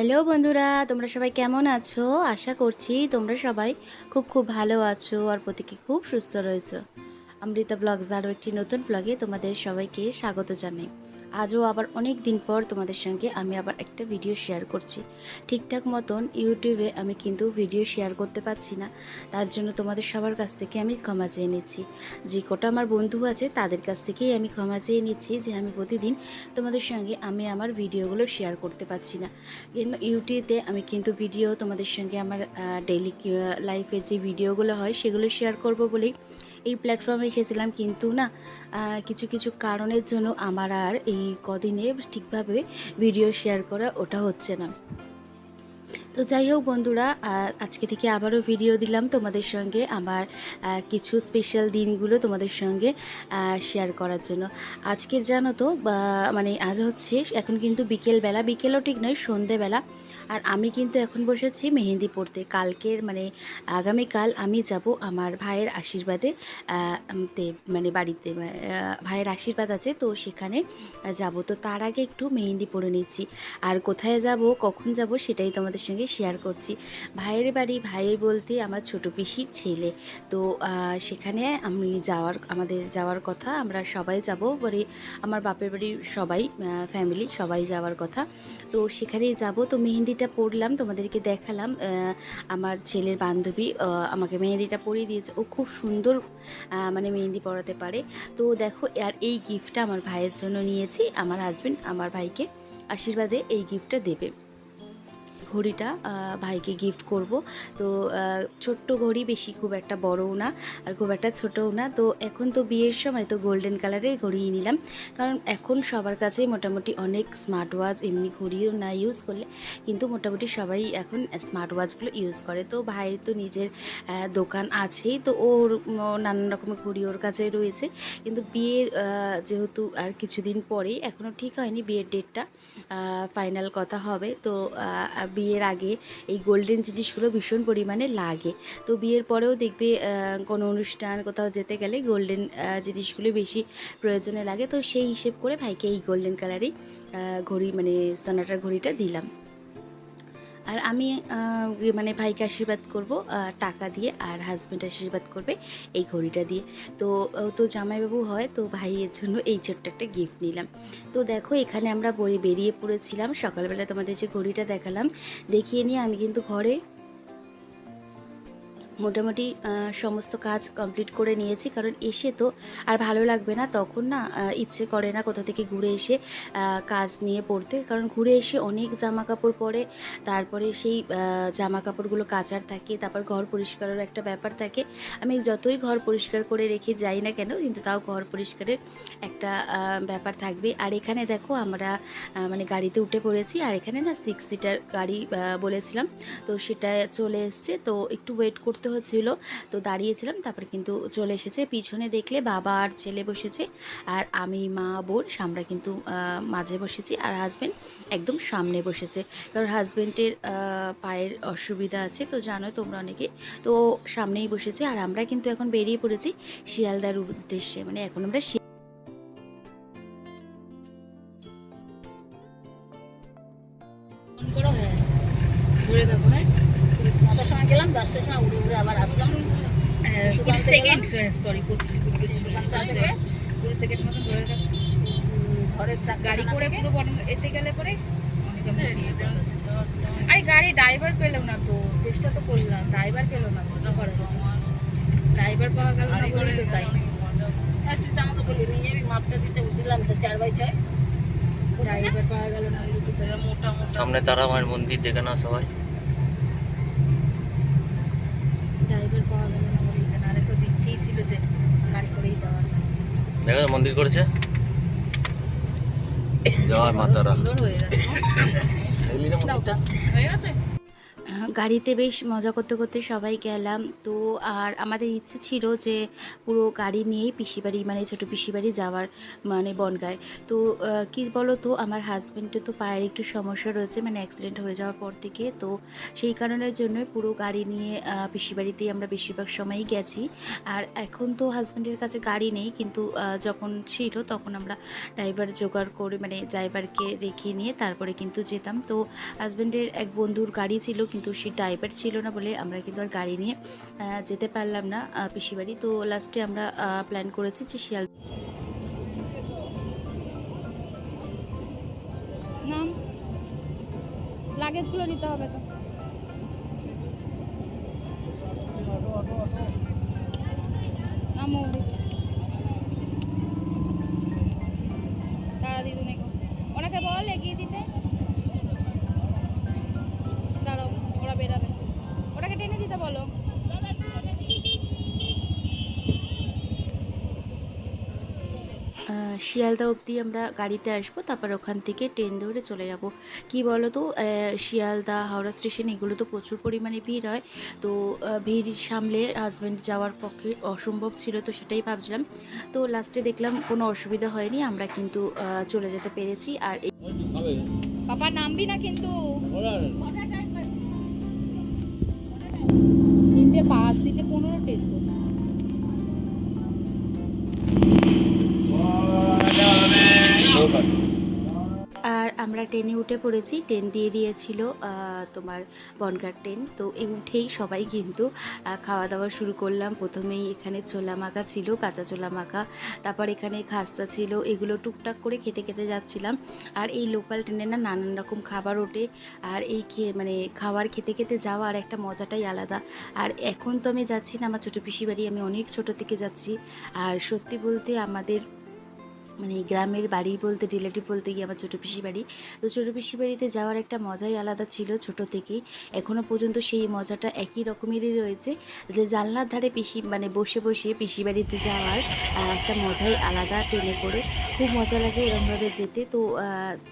Hello বন্ধুরা, তোমরা সবাই কেমন আছো? আশা করছি তোমরা সবাই খুব খুব ভালো আছো আর প্রতীকে খুব সুস্থ রয়েছো। অমৃতা ব্লগস আরও একটি নতুন ব্লগে তোমাদের সবাইকে স্বাগত জানাই। আজও আবার অনেক দিন পর তোমাদের সঙ্গে আমি আবার একটা ভিডিও শেয়ার করছি। ঠিকঠাক মতন ইউটিউবে আমি কিন্তু ভিডিও শেয়ার করতে পারছি না। তার জন্য তোমাদের সবার কাছ থেকে আমি ক্ষমা চেয়ে নিচ্ছি। যে কটা আমার বন্ধু আছে, তাদের কাছ থেকেই আমি ক্ষমা চেয়ে নিচ্ছি যে আমি প্রতিদিন তোমাদের সঙ্গে আমি আমার ভিডিওগুলো শেয়ার করতে পারছি না। কিন্তু ইউটিউবে আমি কিন্তু ভিডিও তোমাদের সঙ্গে আমার ডেইলি লাইফের যে ভিডিওগুলো হয়, সেগুলো শেয়ার করব বলেই এই প্ল্যাটফর্মে এসেছিলাম, কিন্তু না কিছু কিছু কারণের জন্য আমার আর এই কদিনে ঠিকভাবে ভিডিও শেয়ার করা ওটা হচ্ছে না। তো যাই হোক বন্ধুরা আজকে থেকে আবারও ভিডিও দিলাম তোমাদের সঙ্গে আমার কিছু স্পেশাল দিনগুলো তোমাদের সঙ্গে শেয়ার করার জন্য। আজকের জানো তো মানে আজ হচ্ছে, এখন কিন্তু বিকেলবেলা, বিকেলও ঠিক নয়, সন্ধেবেলা। আর আমি কিন্তু এখন বসেছি মেহেন্দি পড়তে। কালকের মানে আগামীকাল আমি যাব আমার ভাইয়ের আশীর্বাদে মানে বাড়িতে ভাইয়ের আশীর্বাদ আছে তো সেখানে যাব। তো তার আগে একটু মেহেন্দি পরে নিচ্ছি। আর কোথায় যাব, কখন যাব সেটাই তোমাদের সঙ্গে শেয়ার করছি। ভাইয়ের বাড়ি, ভাইয়ের বলতে আমার ছোট পিসির ছেলে। তো সেখানে আমি যাওয়ার, আমাদের যাওয়ার কথা, আমরা সবাই যাব বলে আমার বাপের বাড়ির সবাই ফ্যামিলি সবাই যাওয়ার কথা। তো সেখানেই যাব। তো মেহেন্দিটা পরলাম, তোমাদেরকে দেখালাম আমার ছেলের বান্ধবী আমাকে মেহেদিটা পরিয়ে দিয়েছে। ও খুব সুন্দর মানে মেহেদি পরাতে পারে। তো দেখো, আর এই গিফটটা আমার ভাইয়ের জন্য নিয়েছি। আমার হাজব্যান্ড আমার ভাইকে আশীর্বাদে এই গিফটটা দেবে। ঘড়িটা ভাইকে গিফট করব। তো ছোট্ট ঘড়ি, বেশি খুব একটা বড়ও না আর খুব একটা ছোটও না। তো, এখন তো বিয়ের সময় তো গোল্ডেন কালারের ঘড়িই নিলাম। কারণ এখন সবার কাছেই মোটামুটি অনেক স্মার্ট ওয়াচ এমনি ঘড়িও না ইউজ করলে। কিন্তু মোটামুটি সবাই এখন স্মার্ট ওয়াচগুলো ইউজ করে। তো, ভাইয়ের তো নিজের দোকান আছেই। তো, ওর নানান রকমের ঘড়ি ওর কাছে রয়েছে। কিন্তু বিয়ের যেহেতু আর কিছুদিন পরেই এখনও ঠিক হয়নি বিয়ের ডেটটা ফাইনাল কথা হবে। তো বিয়ের আগে এই গোল্ডেন জিনিসগুলো ভীষণ পরিমাণে লাগে। তো বিয়ের পরেও দেখবে কোনো অনুষ্ঠান কোথাও যেতে গেলে গোল্ডেন জিনিসগুলো বেশি প্রয়োজনে লাগে। তো সেই হিসেব করে ভাইকে এই গোল্ডেন কালারই ঘড়ি মানে সোনাটার ঘড়িটা দিলাম। আর আমি মানে ভাইকে আশীর্বাদ করব টাকা দিয়ে আর হাজব্যান্ড আশীর্বাদ করবে এই ঘড়িটা দিয়ে। তো তো জামাইবাবু হয়, তো ভাইয়ের জন্য এই ছোট্ট একটা গিফট নিলাম। তো দেখো, এখানে আমরা বেরিয়ে পড়েছিলাম। সকালবেলা তোমাদের যে ঘড়িটা দেখালাম, দেখিয়ে নিয়ে আমি কিন্তু ঘরে মোটামুটি সমস্ত কাজ কমপ্লিট করে নিয়েছি। কারণ এসে তো আর ভালো লাগবে না, তখন না ইচ্ছে করে না কোথা থেকে ঘুরে এসে কাজ নিয়ে পড়তে। কারণ ঘুরে এসে অনেক জামা কাপড় পরে, তারপরে সেই জামা কাপড়গুলো কাচার থাকে, তারপর ঘর পরিষ্কারের একটা ব্যাপার থাকে। আমি যতই ঘর পরিষ্কার করে রেখে যাই না কেন, কিন্তু তাও ঘর পরিষ্কারের একটা ব্যাপার থাকবে। আর এখানে দেখো আমরা মানে গাড়িতে উঠে পড়েছি, আর এখানে না সিক্স সিটার গাড়ি বলেছিলাম। তো সেটা চলে এসছে, তো একটু ওয়েট করতে হচ্ছিল। তো দাঁড়িয়েছিলাম, তারপর কিন্তু চলে এসেছে। পিছনে দেখলে বাবা আর ছেলে বসেছে, আর আমি, মা, বোন, আমরা কিন্তু মাঝে বসেছি, আর হাজব্যান্ড একদম সামনে বসেছে। কারণ হাজব্যান্ডের পায়ের অসুবিধা আছে, তো জানো তোমরা অনেকে। তো সামনেই বসেছে, আর আমরা কিন্তু এখন বেরিয়ে পড়েছি শিয়ালদার উদ্দেশ্যে। মানে এখন আমরা দশটার সময় উড়ে উড়ে আবার আসলাম কুড়ি সেকেন্ড সরি পঁচিশ কুড়ি সেকেন্ড মতো ধরে ঘরের গাড়ি করে পুরো বন্ধ এতে গেলে পরে আরে গাড়ি ড্রাইভার না তো চেষ্টা তো করলাম ড্রাইভার পেল না করে ড্রাইভার পাওয়া গেল না বলেই তো তাই। আমাকে বলি নিয়ে যাবি মাপটা দিতে দিলাম তো চার বাই ছয়। ড্রাইভার পাওয়া গেল না মোটা মোটা। সামনে তারামায়ের মন্দির দেখে না সবাই। ইচ্ছেই গাড়ি করেই যাওয়ার। দেখো মন্দির করেছে। জয় মাতারা সুন্দর হয়ে গেছে হয়ে গেছে? গাড়িতে বেশ মজা করতে করতে সবাই গেলাম। তো আর আমাদের ইচ্ছে ছিল যে পুরো গাড়ি নিয়েই পিসিবাড়ি মানে ছোটো পিসিবাড়ি যাওয়ার মানে বনগায়। তো কি বলো তো আমার হাজব্যান্ডের তো পায়ের একটু সমস্যা রয়েছে মানে অ্যাক্সিডেন্ট হয়ে যাওয়ার পর থেকে। তো সেই কারণের জন্য পুরো গাড়ি নিয়ে পিসিবাড়িতেই আমরা বেশিরভাগ সময়ই গেছি। আর এখন তো হাজব্যান্ডের কাছে গাড়ি নেই, কিন্তু যখন ছিল তখন আমরা ড্রাইভার জোগাড় করে মানে ড্রাইভারকে রেখে নিয়ে তারপরে কিন্তু যেতাম। তো হাজব্যান্ডের এক বন্ধুর গাড়ি ছিল, কিন্তু সে টাইপের ছিল না বলে আমরা কিন্তু আর গাড়ি নিয়ে যেতে পারলাম না পিসিবাড়ি। তো লাস্টে আমরা প্ল্যান করেছি যে শিয়াল লাগেজগুলো নিতে হবে তো। দিতে বলো। শিয়ালদা অবধি আমরা গাড়িতে আসব তারপর ওখান থেকে ট্রেন ধরে চলে যাব। কি বলো তো শিয়ালদা হাওড়া স্টেশন এগুলো তো প্রচুর পরিমাণে ভিড় হয়। তো ভিড় সামলে হাজব্যান্ড যাওয়ার পক্ষে অসম্ভব ছিল তো সেটাই ভাবছিলাম। তো লাস্টে দেখলাম কোনো অসুবিধা হয়নি আমরা কিন্তু চলে যেতে পেরেছি। আর বাবা নামবি না কিন্তু। তিনটে পাঁচ তিনটে পনেরো টেস্ট আর আমরা ট্রেনে উঠে পড়েছি। ট্রেন দিয়ে দিয়েছিল তোমার বনগার ট্রেন। তো এই উঠেই সবাই কিন্তু খাওয়া দাওয়া শুরু করলাম। প্রথমেই এখানে ছোলা মাখা ছিল, কাঁচা ছোলা মাখা। তারপর এখানে খাস্তা ছিল, এগুলো টুকটাক করে খেতে খেতে যাচ্ছিলাম। আর এই লোকাল ট্রেনে না নানান রকম খাবার ওঠে। আর এই খেয়ে মানে খাবার খেতে খেতে যাওয়ার একটা মজাটাই আলাদা। আর এখন তো আমি যাচ্ছি না, আমার ছোটো পিসি বাড়ি, আমি অনেক ছোটো থেকে যাচ্ছি। আর সত্যি বলতে আমাদের মানে গ্রামের বাড়ি বলতে রিলেটিভ বলতে গিয়ে আমার ছোটো পিসি বাড়ি। তো ছোটো পিসি বাড়িতে যাওয়ার একটা মজাই আলাদা ছিল ছোট থেকেই এখনও পর্যন্ত সেই মজাটা একই রকমেরই রয়েছে যে জানলার ধারে পিসি মানে বসে বসে পিসি বাড়িতে যাওয়ার একটা মজাই আলাদা ট্রেনে করে। খুব মজা লাগে এরমভাবে যেতে। তো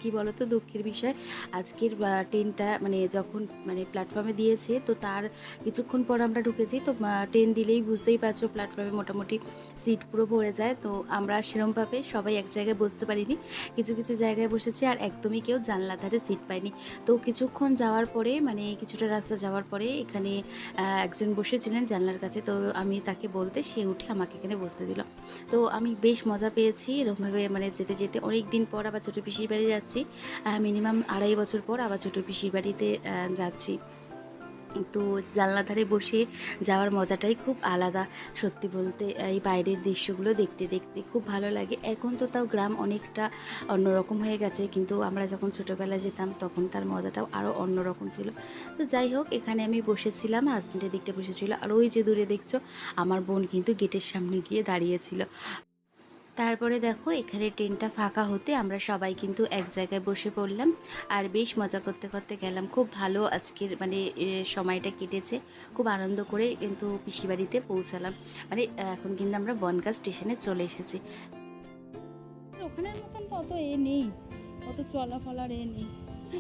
কি বলতো, দুঃখের বিষয়, আজকের ট্রেনটা মানে যখন মানে প্ল্যাটফর্মে দিয়েছে, তো তার কিছুক্ষণ পর আমরা ঢুকেছি। তো ট্রেন দিলেই বুঝতেই পারছ প্ল্যাটফর্মে মোটামুটি সিট পুরো ভরে যায়। তো আমরা সেরমভাবে সবাই এক জায়গায় বসতে পারিনি। কিছু কিছু জায়গায় বসেছি আর একদমই কেউ জানলা ধারে সিট পায়নি। তো কিছুক্ষণ যাওয়ার পরে মানে কিছুটা রাস্তা যাওয়ার পরে এখানে একজন বসেছিলেন জানলার কাছে। তো আমি তাকে বলতে সে উঠে আমাকে এখানে বসতে দিল। তো আমি বেশ মজা পেয়েছি। এরকমভাবে মানে যেতে যেতে অনেক দিন পর আবার ছোটো পিসির বাড়ি যাচ্ছি। মিনিমাম আড়াই বছর পর আবার ছোটো পিসির বাড়িতে যাচ্ছি। তো জানলা ধারে বসে যাওয়ার মজাটাই খুব আলাদা। সত্যি বলতে, এই বাইরের দৃশ্যগুলো দেখতে দেখতে খুব ভালো লাগে। এখন তো তাও গ্রাম অনেকটা অন্যরকম হয়ে গেছে, কিন্তু আমরা যখন ছোটোবেলায় যেতাম তখন তার মজাটাও আরও অন্যরকম ছিল। তো যাই হোক, এখানে আমি বসেছিলাম হাজব্যান্ডের দিকটা বসেছিল, আর ওই যে দূরে দেখছ, আমার বোন কিন্তু গেটের সামনে গিয়ে দাঁড়িয়েছিল তারপরে দেখো, এখানে ট্রেনটা ফাঁকা হতে আমরা সবাই কিন্তু এক জায়গায় বসে পড়লাম। আর বেশ মজা করতে করতে গেলাম। খুব ভালো আজকের মানে সময়টা কেটেছে। খুব আনন্দ করে কিন্তু পিসিবাড়িতে পৌঁছালাম। মানে এখন কিন্তু আমরা বনগাঁ স্টেশনে চলে এসেছি। ওখানের মতন অত এ নেই। অত চলা ফলার এ নেই।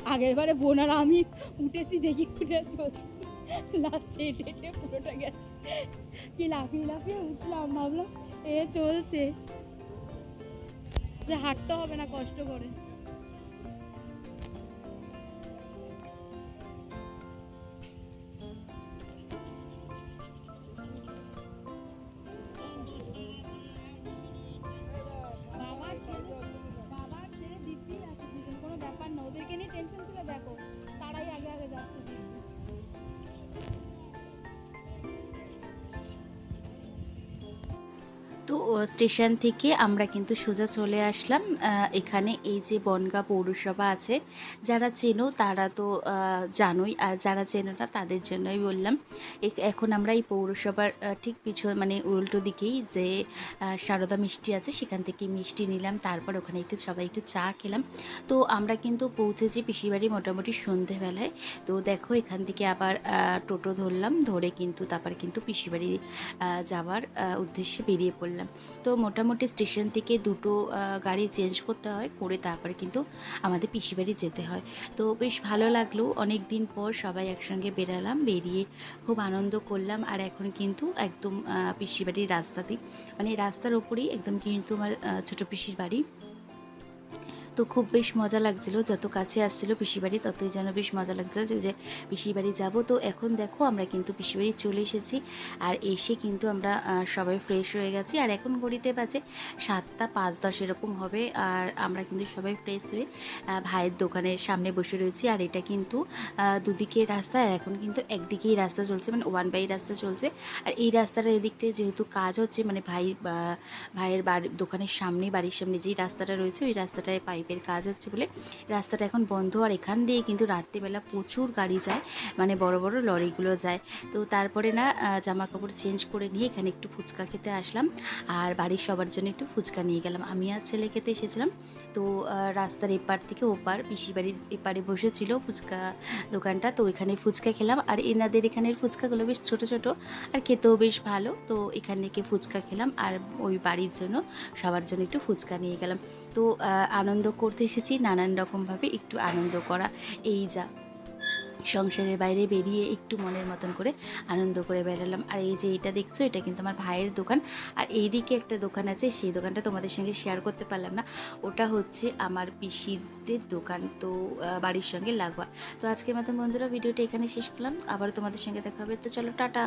আগের বারে বোন আর আমি উঠেছি দেখি চলছি লাস্টে পুরোটা গেছে। কি লাফিয়ে লাফিয়ে উঠলাম, ভাবলাম, এ চলছে। যে হাঁটতে হবে না কষ্ট করে। কোনো ব্যাপার না, ওদেরকে নিয়ে টেনশন ছিল, দেখো, তারাই আগে আগে যাচ্ছে। দিব্যি। তো স্টেশন থেকে আমরা কিন্তু সোজা চলে আসলাম। এখানে এই যে বনগাঁ পৌরসভা আছে, যারা চেনো তারা তো জানোই। আর যারা চেনো না তাদের জন্যই বললাম। এখন আমরা এই পৌরসভার ঠিক পিছন মানে উল্টো দিকেই যে সারদা মিষ্টি আছে সেখান থেকে মিষ্টি নিলাম। তারপর ওখানে একটু, সবাই একটু চা খেলাম। তো আমরা কিন্তু পৌঁছেছি পিসিবাড়ি মোটামুটি সন্ধেবেলায়। তো দেখো এখান থেকে আবার টোটো ধরলাম। ধরে কিন্তু তারপর কিন্তু পিসিবাড়ি যাওয়ার উদ্দেশ্যে বেরিয়ে পড়লাম। পারলাম তো মোটামুটি স্টেশন থেকে দুটো গাড়ি চেঞ্জ করতে হয়, করে তারপরে কিন্তু আমাদের পিসি বাড়ি যেতে হয়। তো বেশ ভালো লাগল অনেক দিন পর সবাই একসঙ্গে বেরালাম, বেরিয়ে খুব আনন্দ করলাম, আর এখন কিন্তু একদম পিসিবাড়ির পিসি বাড়ির রাস্তাতেই মানে রাস্তার ওপরেই একদম কিন্তু আমার ছোটো পিসির বাড়ি। তো খুব বেশ মজা লাগছিল, যত কাছে আসছিল বাড়ি ততই যেন বেশ মজা লাগছিল যে- বাড়ি যাব। তো এখন দেখো আমরা কিন্তু বাড়ি চলে এসেছি আর এসে কিন্তু আমরা সবাই ফ্রেশ হয়ে গেছি। আর এখন ঘড়িতে বাজে সাতটা পাঁচ দশ এরকম হবে আর আমরা কিন্তু সবাই ফ্রেশ হয়ে ভাইয়ের দোকানের সামনে বসে রয়েছি। আর এটা কিন্তু দুদিকে রাস্তা আর এখন কিন্তু একদিকেই রাস্তা চলছে মানে ওয়ান বাই রাস্তা চলছে। আর এই রাস্তাটার এদিকটায় যেহেতু কাজ হচ্ছে মানে ভাই ভাইয়ের বাড়ি, দোকানের সামনে, বাড়ির সামনে যেই রাস্তাটা রয়েছে, ওই রাস্তাটায় পাইপের কাজ হচ্ছে বলে রাস্তাটা এখন বন্ধ। আর এখান দিয়ে কিন্তু রাত্রিবেলা প্রচুর গাড়ি যায় মানে বড় বড় লরিগুলো যায়। তো তারপরে না জামা কাপড় চেঞ্জ করে নিয়ে এখানে একটু ফুচকা খেতে আসলাম। আর বাড়ির সবার জন্য একটু ফুচকা নিয়ে গেলাম। আমি আর ছেলে খেতে এসেছিলাম। তো রাস্তার এপার থেকে ওপার পিসি বাড়ির এপারে বসেছিল ফুচকা দোকানটা। তো এখানে ফুচকা খেলাম। আর এনাদের এখানের ফুচকাগুলো বেশ ছোট ছোট আর খেতেও বেশ ভালো। তো এখান থেকে ফুচকা খেলাম। আর ওই বাড়ির জন্য সবার জন্য একটু ফুচকা নিয়ে গেলাম। তো আনন্দ করতে এসেছি, নানান রকমভাবে একটু আনন্দ করা, এই যা। সংসারের বাইরে বেরিয়ে একটু মনের মতন করে আনন্দ করে বেরালাম আর এই যে এটা দেখছ, এটা কিন্তু আমার ভাইয়ের দোকান। আর এই দিকে একটা দোকান আছে, সেই দোকানটা তোমাদের সঙ্গে শেয়ার করতে পারলাম না। ওটা হচ্ছে আমার পিসিদের দোকান, তো বাড়ির সঙ্গে লাগোয়া। তো আজকের মতন বন্ধুরা, ভিডিওটা এখানে শেষ করলাম। আবার তোমাদের সঙ্গে দেখা হবে। তো চলো, টাটা।